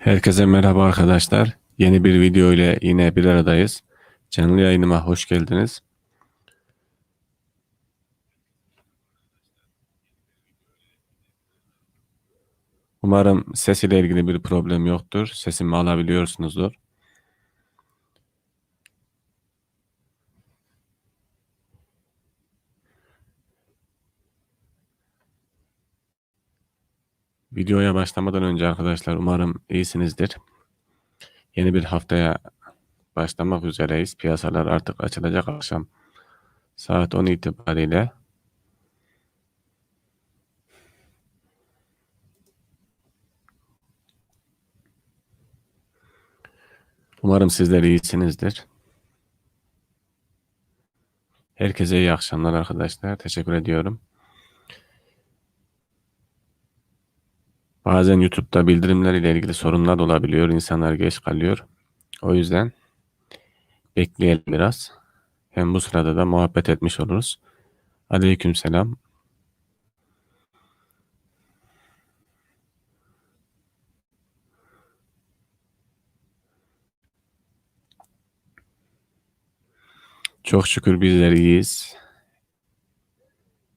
Herkese merhaba arkadaşlar. Yeni bir video ile yine bir aradayız. Canlı yayınıma hoş geldiniz. Umarım ses ile ilgili bir problem yoktur. Sesimi alabiliyorsunuzdur. Videoya başlamadan önce arkadaşlar umarım iyisinizdir. Yeni bir haftaya başlamak üzereyiz. Piyasalar artık açılacak akşam saat 10 itibariyle. Umarım sizler iyisinizdir. Herkese iyi akşamlar arkadaşlar. Teşekkür ediyorum. Bazen YouTube'da bildirimler ile ilgili sorunlar olabiliyor. İnsanlar geç kalıyor. O yüzden bekleyelim biraz. Hem bu sırada da muhabbet etmiş oluruz. Aleykümselam. Çok şükür bizler iyiyiz.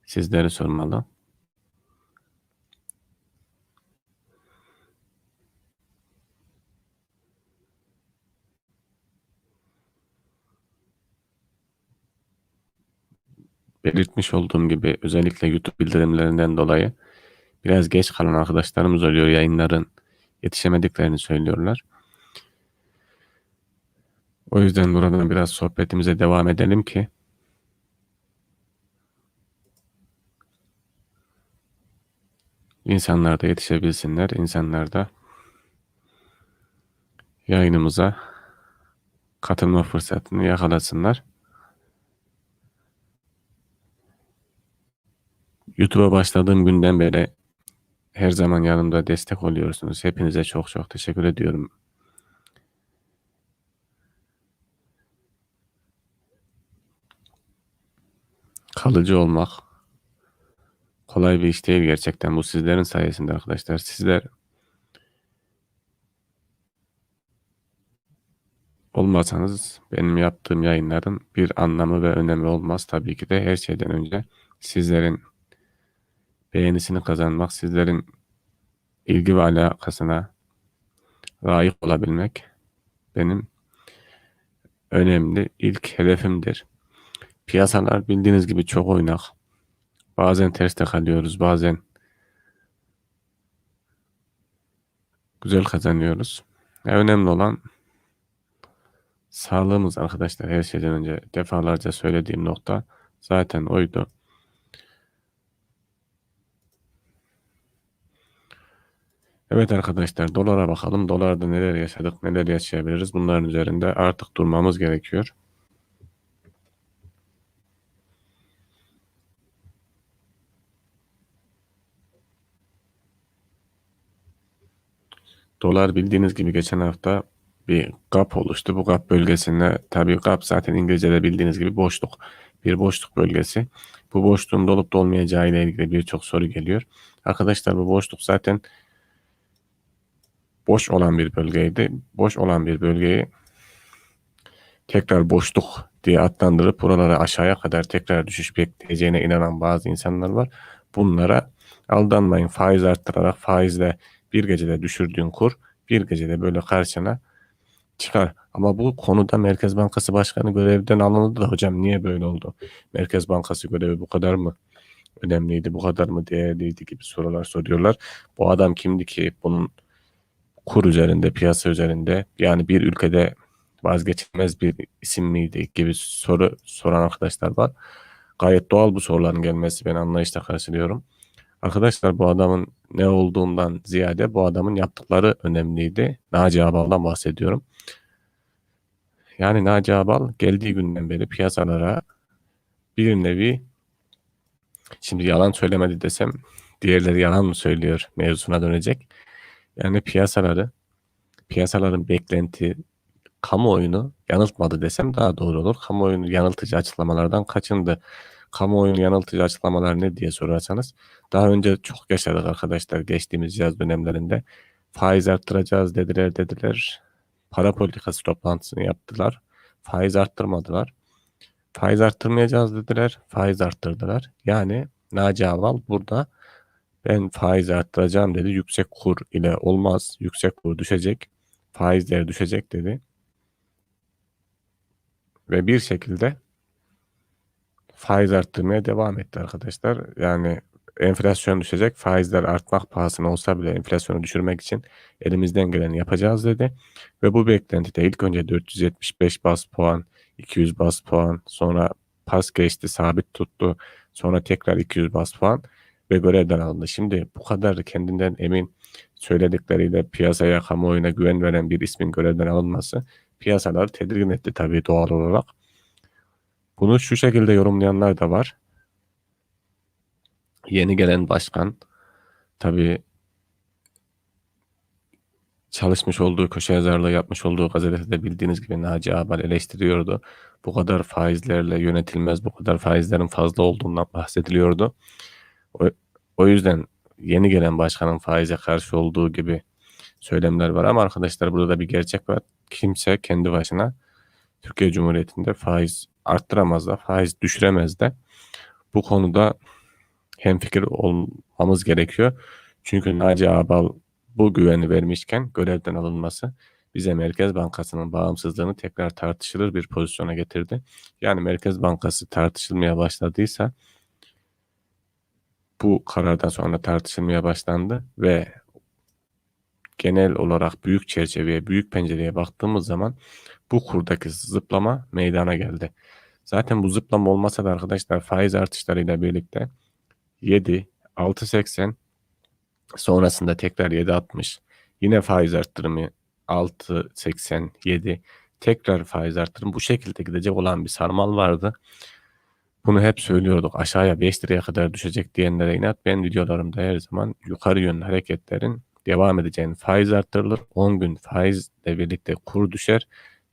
Sizleri sormalı. Belirtmiş olduğum gibi özellikle YouTube bildirimlerinden dolayı biraz geç kalan arkadaşlarımız oluyor. Yayınların yetişemediklerini söylüyorlar. O yüzden buradan biraz sohbetimize devam edelim ki insanlar da yetişebilsinler. İnsanlar da yayınımıza katılma fırsatını yakalasınlar. YouTube'a başladığım günden beri her zaman yanımda destek oluyorsunuz. Hepinize çok çok teşekkür ediyorum. Kalıcı olmak kolay bir iş değil gerçekten. Bu sizlerin sayesinde arkadaşlar. Sizler olmasanız benim yaptığım yayınların bir anlamı ve önemi olmaz. Tabii ki de her şeyden önce sizlerin beğenisini kazanmak, sizlerin ilgi ve alakasına layık olabilmek benim önemli ilk hedefimdir. Piyasalar bildiğiniz gibi çok oynak. Bazen terste kalıyoruz, bazen güzel kazanıyoruz. Ya önemli olan sağlığımız arkadaşlar her şeyden önce defalarca söylediğim nokta zaten oydu. Evet arkadaşlar dolara bakalım. Dolarda neler yaşadık, neler yaşayabiliriz. Bunların üzerinde artık durmamız gerekiyor. Dolar bildiğiniz gibi geçen hafta bir gap oluştu. Bu gap bölgesinde tabii gap zaten İngilizce'de bildiğiniz gibi boşluk. Bir boşluk bölgesi. Bu boşluğun dolup dolmayacağı ile ilgili birçok soru geliyor. Arkadaşlar bu boşluk zaten boş olan bir bölgeydi. Boş olan bir bölgeyi tekrar boşluk diye adlandırıp buralara aşağıya kadar tekrar düşüş bekleyeceğine inanan bazı insanlar var. Bunlara aldanmayın. Faiz arttırarak faizle bir gecede düşürdüğün kur bir gecede böyle karşına çıkar. Ama bu konuda Merkez Bankası Başkanı görevden alındı da hocam niye böyle oldu? Merkez Bankası görevi bu kadar mı önemliydi, bu kadar mı değerliydi gibi sorular soruyorlar. Bu adam kimdi ki bunun kur üzerinde, piyasa üzerinde yani bir ülkede vazgeçilmez bir isim miydi gibi soru soran arkadaşlar var. Gayet doğal bu soruların gelmesi ben anlayışla karşılıyorum. Arkadaşlar bu adamın ne olduğundan ziyade bu adamın yaptıkları önemliydi. Naci Abal'dan bahsediyorum. Yani Naci Abal geldiği günden beri piyasalara bir nevi şimdi yalan söylemedi desem diğerleri yalan mı söylüyor mevzusuna dönecek. Yani piyasaları, piyasaların beklenti, kamuoyunu yanıltmadı desem daha doğru olur. Kamuoyunu yanıltıcı açıklamalardan kaçındı. Kamuoyunu yanıltıcı açıklamalar ne diye sorarsanız daha önce çok yaşadık arkadaşlar geçtiğimiz yaz dönemlerinde. Faiz arttıracağız dediler dediler. Para politikası toplantısını yaptılar. Faiz arttırmadılar. Faiz arttırmayacağız dediler. Faiz arttırdılar. Yani Naci Aval burada ben faiz arttıracağım dedi. Yüksek kur ile olmaz. Yüksek kur düşecek. Faizler düşecek dedi. Ve bir şekilde faiz arttırmaya devam etti arkadaşlar. Yani enflasyon düşecek. Faizler artmak pahasına olsa bile enflasyonu düşürmek için elimizden geleni yapacağız dedi. Ve bu beklentide ilk önce 475 bas puan, 200 bas puan, sonra pas geçti, sabit tuttu. Sonra tekrar 200 bas puan ve görevden alındı. Şimdi bu kadar kendinden emin söyledikleriyle piyasaya, kamuoyuna güven veren bir ismin görevden alınması piyasaları tedirgin etti tabii doğal olarak. Bunu şu şekilde yorumlayanlar da var. Yeni gelen başkan tabii çalışmış olduğu köşe yazarlığı yapmış olduğu gazetede bildiğiniz gibi Naci Ağbal eleştiriyordu. Bu kadar faizlerle yönetilmez, bu kadar faizlerin fazla olduğundan bahsediliyordu. O, o yüzden yeni gelen başkanın faize karşı olduğu gibi söylemler var ama arkadaşlar burada da bir gerçek var. Kimse kendi başına Türkiye Cumhuriyeti'nde faiz arttıramaz da, faiz düşüremez de. Bu konuda hemfikir olmamız gerekiyor. Çünkü Naci Ağbal bu güveni vermişken görevden alınması bize Merkez Bankası'nın bağımsızlığını tekrar tartışılır bir pozisyona getirdi. Yani Merkez Bankası tartışılmaya başladıysa bu karardan sonra tartışılmaya başlandı ve genel olarak büyük çerçeveye, büyük pencereye baktığımız zaman bu kurdaki zıplama meydana geldi. Zaten bu zıplama olmasa da arkadaşlar faiz artışlarıyla birlikte 7, 6.80 sonrasında tekrar 7.60 yine faiz arttırımı 6.87 tekrar faiz arttırımı bu şekilde gidecek olan bir sarmal vardı. Bunu hep söylüyorduk. Aşağıya 5 liraya kadar düşecek diyenlere inat. Ben videolarımda her zaman yukarı yönlü hareketlerin devam edeceğini faiz arttırılır. 10 gün faizle birlikte kur düşer.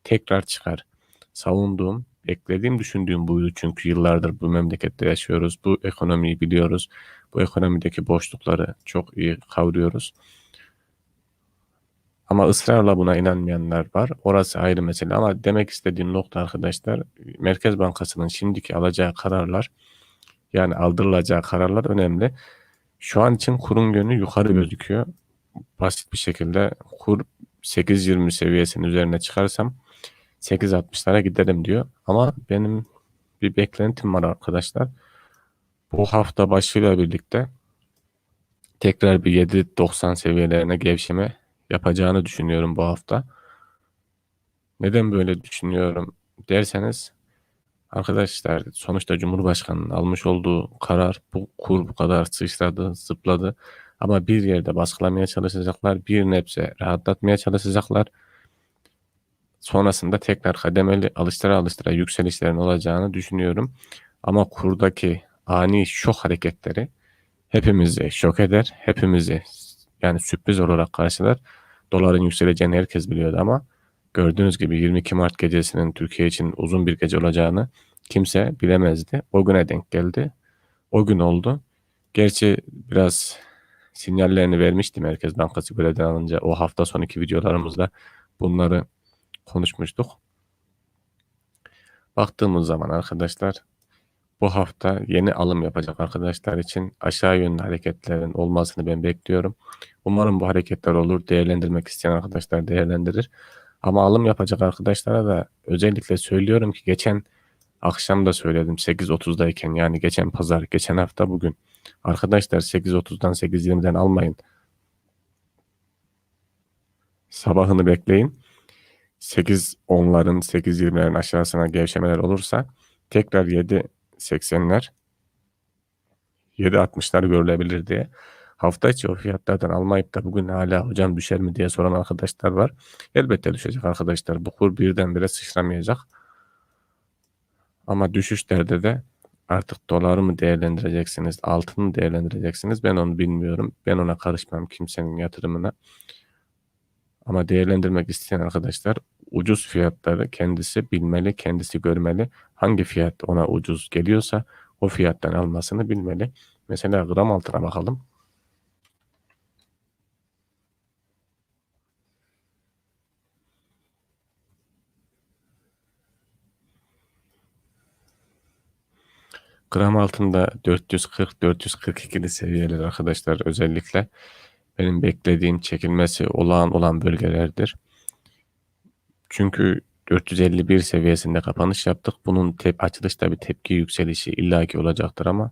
Tekrar çıkar. Savunduğum, beklediğim, düşündüğüm buydu. Çünkü yıllardır bu memlekette yaşıyoruz. Bu ekonomiyi biliyoruz. Bu ekonomideki boşlukları çok iyi kavruyoruz. Ama ısrarla buna inanmayanlar var. Orası ayrı mesele ama demek istediğim nokta arkadaşlar Merkez Bankası'nın şimdiki alacağı kararlar yani aldırılacağı kararlar önemli. Şu an için kurun yönü yukarı gözüküyor. Basit bir şekilde kur 8.20 seviyesinin üzerine çıkarsam 8.60'lara giderim diyor. Ama benim bir beklentim var arkadaşlar. Bu hafta başıyla birlikte tekrar bir 7.90 seviyelerine gevşeme yapacağını düşünüyorum bu hafta. Neden böyle düşünüyorum derseniz arkadaşlar sonuçta Cumhurbaşkanı'nın almış olduğu karar bu kur bu kadar sıçradı, zıpladı. Ama bir yerde baskılamaya çalışacaklar, bir nebze rahatlatmaya çalışacaklar. Sonrasında tekrar kademeli alıştıra alıştıra yükselişlerin olacağını düşünüyorum. Ama kurdaki ani şok hareketleri hepimizi şok eder, hepimizi yani sürpriz olarak karşılar. Doların yükseleceğini herkes biliyordu ama gördüğünüz gibi 22 Mart gecesinin Türkiye için uzun bir gece olacağını kimse bilemezdi. O güne denk geldi. O gün oldu. Gerçi biraz sinyallerini vermişti Merkez Bankası görevden alınca o hafta sonraki videolarımızda bunları konuşmuştuk. Baktığımız zaman arkadaşlar bu hafta yeni alım yapacak arkadaşlar için aşağı yönlü hareketlerin olmasını ben bekliyorum. Umarım bu hareketler olur. Değerlendirmek isteyen arkadaşlar değerlendirir. Ama alım yapacak arkadaşlara da özellikle söylüyorum ki geçen akşam da söyledim 8.30'dayken yani geçen pazar, geçen hafta bugün. Arkadaşlar 8.30'dan 8.20'den almayın. Sabahını bekleyin. 8.10'ların 8.20'lerin aşağısına gevşemeler olursa tekrar 7.80'ler 7.60'lar görülebilir diye. Hafta içi o fiyatlardan almayıp da bugün hala hocam düşer mi diye soran arkadaşlar var. Elbette düşecek arkadaşlar. Bu kur birdenbire sıçramayacak. Ama düşüşlerde de artık doları mı değerlendireceksiniz, altını mı değerlendireceksiniz ben onu bilmiyorum. Ben ona karışmam kimsenin yatırımına. Ama değerlendirmek isteyen arkadaşlar ucuz fiyatları kendisi bilmeli, kendisi görmeli hangi fiyat ona ucuz geliyorsa o fiyattan almasını bilmeli. Mesela gram altına bakalım. Gram altında 440-442'li seviyeler arkadaşlar özellikle benim beklediğim çekilmesi olağan olan bölgelerdir. Çünkü 451 seviyesinde kapanış yaptık. Bunun tep açılışta bir tepki yükselişi illaki olacaktır ama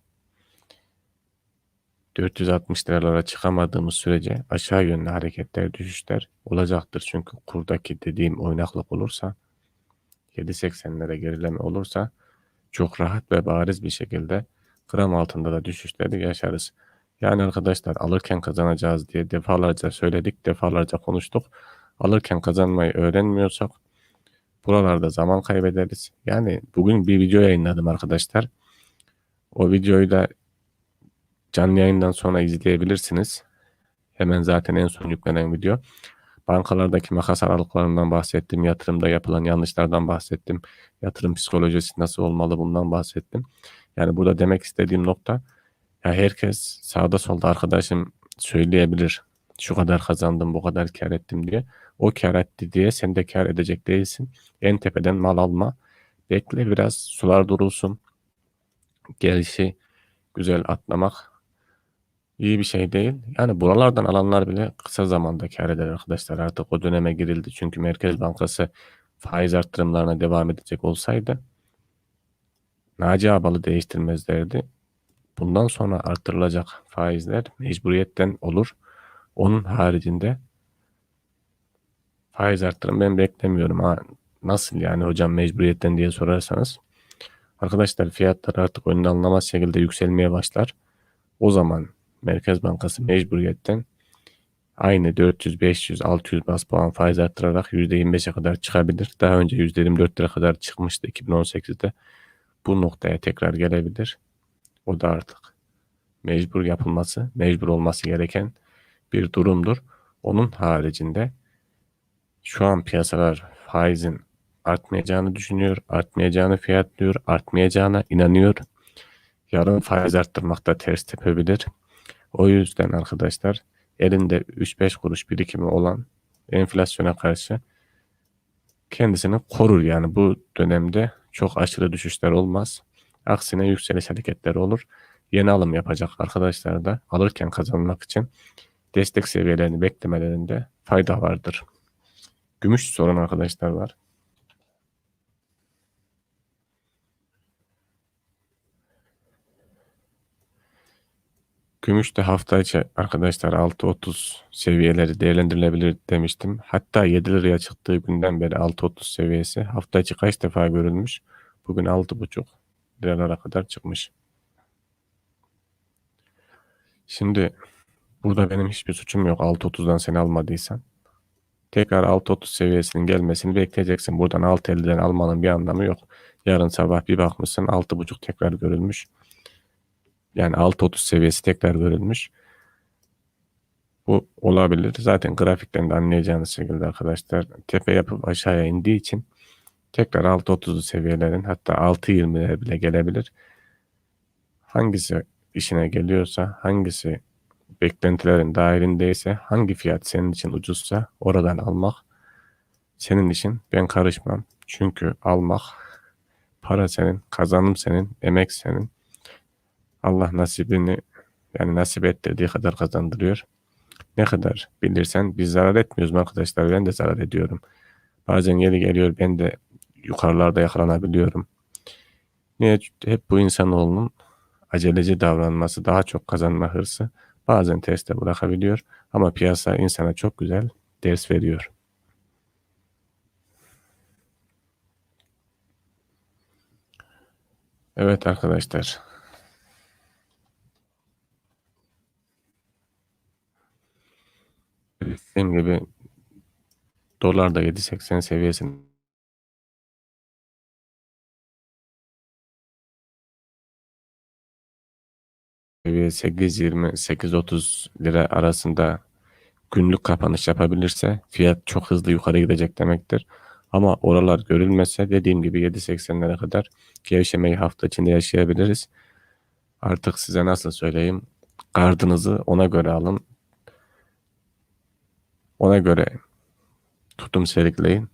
460 liralara çıkamadığımız sürece aşağı yönlü hareketler, düşüşler olacaktır. Çünkü kurdaki dediğim oynaklık olursa 7.80'lere gerileme olursa çok rahat ve bariz bir şekilde gram altında da düşüşleri yaşarız. Yani arkadaşlar alırken kazanacağız diye defalarca söyledik, defalarca konuştuk. Alırken kazanmayı öğrenmiyorsak buralarda zaman kaybederiz. Yani bugün bir video yayınladım arkadaşlar. O videoyu da canlı yayından sonra izleyebilirsiniz. Hemen zaten en son yüklenen video. Bankalardaki makas aralıklarından bahsettim. Yatırımda yapılan yanlışlardan bahsettim. Yatırım psikolojisi nasıl olmalı bundan bahsettim. Yani burada demek istediğim nokta ya herkes sağda solda arkadaşım söyleyebilir. Şu kadar kazandım, bu kadar kar ettim diye. O kar etti diye sen de kar edecek değilsin. En tepeden mal alma. Bekle biraz sular durulsun. Gelişi güzel atlamak iyi bir şey değil. Yani buralardan alanlar bile kısa zamanda kar eder arkadaşlar. Artık o döneme girildi. Çünkü Merkez Bankası faiz arttırımlarına devam edecek olsaydı Naci Abal'ı değiştirmezlerdi. Bundan sonra artırılacak faizler mecburiyetten olur. Onun haricinde faiz arttırım ben beklemiyorum. Ha, nasıl yani hocam mecburiyetten diye sorarsanız. Arkadaşlar fiyatlar artık önüne alınamaz şekilde yükselmeye başlar. O zaman Merkez Bankası mecburiyetten aynı 400, 500, 600 bas puan faiz arttırarak %25'e kadar çıkabilir. Daha önce %24'lere kadar çıkmıştı 2018'de. Bu noktaya tekrar gelebilir. O da artık mecbur yapılması, mecbur olması gereken bir durumdur. Onun haricinde şu an piyasalar faizin artmayacağını düşünüyor, artmayacağını fiyatlıyor, artmayacağına inanıyor. Yarın faiz arttırmakta ters tepebilir. O yüzden arkadaşlar elinde 3-5 kuruş birikimi olan enflasyona karşı kendisini korur. Yani bu dönemde çok aşırı düşüşler olmaz. Aksine yükseliş hareketleri olur. Yeni alım yapacak arkadaşlar da alırken kazanmak için destek seviyelerini beklemelerinde fayda vardır. Gümüş soran arkadaşlar var. Gümüşte hafta içi arkadaşlar 6.30 seviyeleri değerlendirilebilir demiştim. Hatta 7 liraya çıktığı günden beri 6.30 seviyesi hafta içi kaç defa görülmüş? Bugün 6.5 liralara kadar çıkmış. Şimdi burada benim hiçbir suçum yok 6.30'dan seni almadıysan. Tekrar 6.30 seviyesinin gelmesini bekleyeceksin. Buradan 6.50'den almanın bir anlamı yok. Yarın sabah bir bakmışsın 6.5 tekrar görülmüş. Yani 6.30 seviyesi tekrar görülmüş. Bu olabilir. Zaten grafikten de anlayacağınız şekilde arkadaşlar tepe yapıp aşağıya indiği için tekrar 6.30'lu seviyelerin hatta 6.20'lere bile gelebilir. Hangisi işine geliyorsa, hangisi beklentilerin dahilindeyse, hangi fiyat senin için ucuzsa oradan almak senin için ben karışmam. Çünkü almak para senin, kazanım senin, emek senin. Allah nasibini yani nasip ettirdiği kadar kazandırıyor. Ne kadar bilirsen biz zarar etmiyoruz arkadaşlar. Ben de zarar ediyorum. Bazen yeri geliyor ben de yukarılarda yakalanabiliyorum. Niye? Hep bu insanoğlunun aceleci davranması, daha çok kazanma hırsı bazen teste bırakabiliyor. Ama piyasa insana çok güzel ders veriyor. Evet arkadaşlar. Dediğim gibi dolar da 7.80 seviyesinde 8.20-8.30 lira arasında günlük kapanış yapabilirse fiyat çok hızlı yukarı gidecek demektir. Ama oralar görülmese dediğim gibi 7.80'lere kadar gevşemeyi hafta içinde yaşayabiliriz. Artık size nasıl söyleyeyim? Gardınızı ona göre alın. Ona göre tutum sergileyin.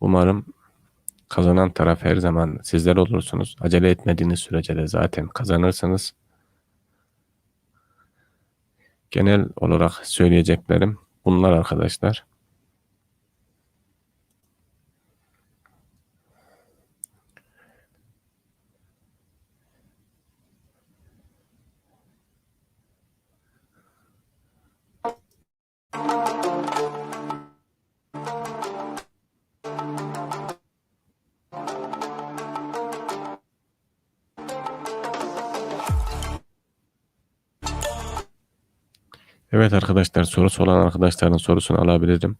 Umarım Kazanan taraf her zaman sizler olursunuz. Acele etmediğiniz sürece de zaten kazanırsınız. Genel olarak söyleyeceklerim bunlar arkadaşlar. Evet arkadaşlar sorusu olan arkadaşların sorusunu alabilirim.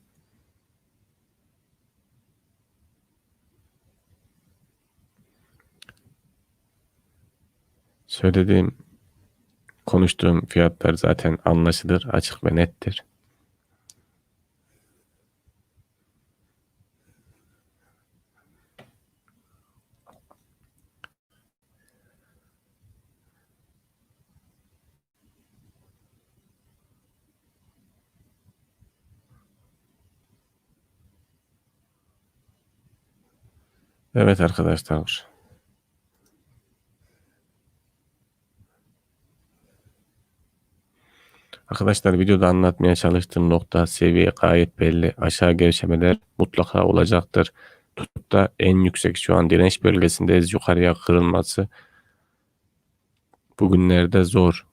Söylediğim, konuştuğum fiyatlar zaten anlaşılır, açık ve nettir. Evet arkadaşlar. Arkadaşlar videoda anlatmaya çalıştığım nokta seviye gayet belli. Aşağı gevşemeler mutlaka olacaktır. Tutup da en yüksek şu an direnç bölgesindeyiz. Yukarıya kırılması bugünlerde zor.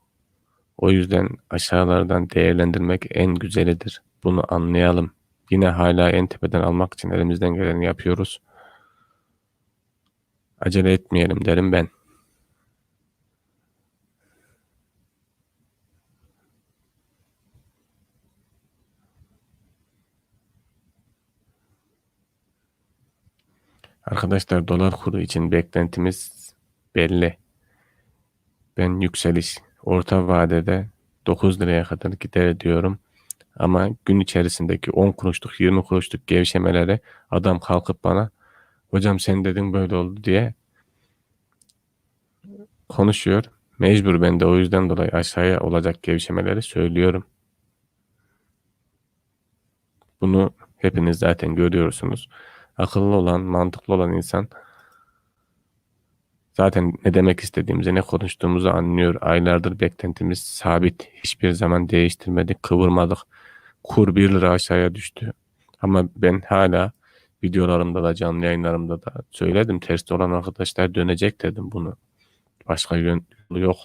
O yüzden aşağılardan değerlendirmek en güzelidir. Bunu anlayalım. Yine hala en tepeden almak için elimizden geleni yapıyoruz. Acele etmeyelim derim ben. Arkadaşlar dolar kuru için beklentimiz belli. Ben yükseliş orta vadede 9 liraya kadar gider diyorum. Ama gün içerisindeki 10 kuruşluk 20 kuruşluk gevşemeleri adam kalkıp bana hocam sen dedin böyle oldu diye konuşuyor. Mecbur ben de o yüzden dolayı aşağıya olacak gevşemeleri söylüyorum. Bunu hepiniz zaten görüyorsunuz. Akıllı olan, mantıklı olan insan zaten ne demek istediğimizi, ne konuştuğumuzu anlıyor. Aylardır beklentimiz sabit. Hiçbir zaman değiştirmedik, kıvırmadık. Kur 1 lira aşağıya düştü. Ama ben hala videolarımda da canlı yayınlarımda da söyledim. Terste olan arkadaşlar dönecek dedim bunu. Başka yön yok.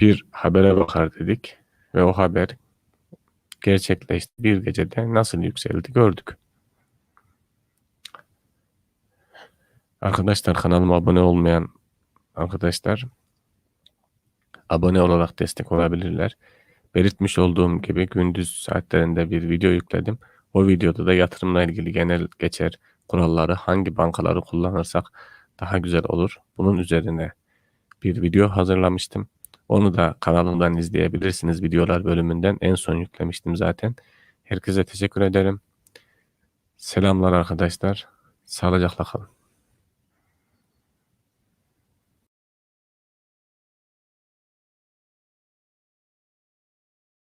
Bir habere bakar dedik ve o haber gerçekleşti. Bir gecede nasıl yükseldi gördük. Arkadaşlar kanalıma abone olmayan arkadaşlar abone olarak destek olabilirler. Belirtmiş olduğum gibi gündüz saatlerinde bir video yükledim. O videoda da yatırımla ilgili genel geçer kuralları hangi bankaları kullanırsak daha güzel olur. Bunun üzerine bir video hazırlamıştım. Onu da kanalımdan izleyebilirsiniz videolar bölümünden. En son yüklemiştim zaten. Herkese teşekkür ederim. Selamlar arkadaşlar. Sağlıcakla kalın.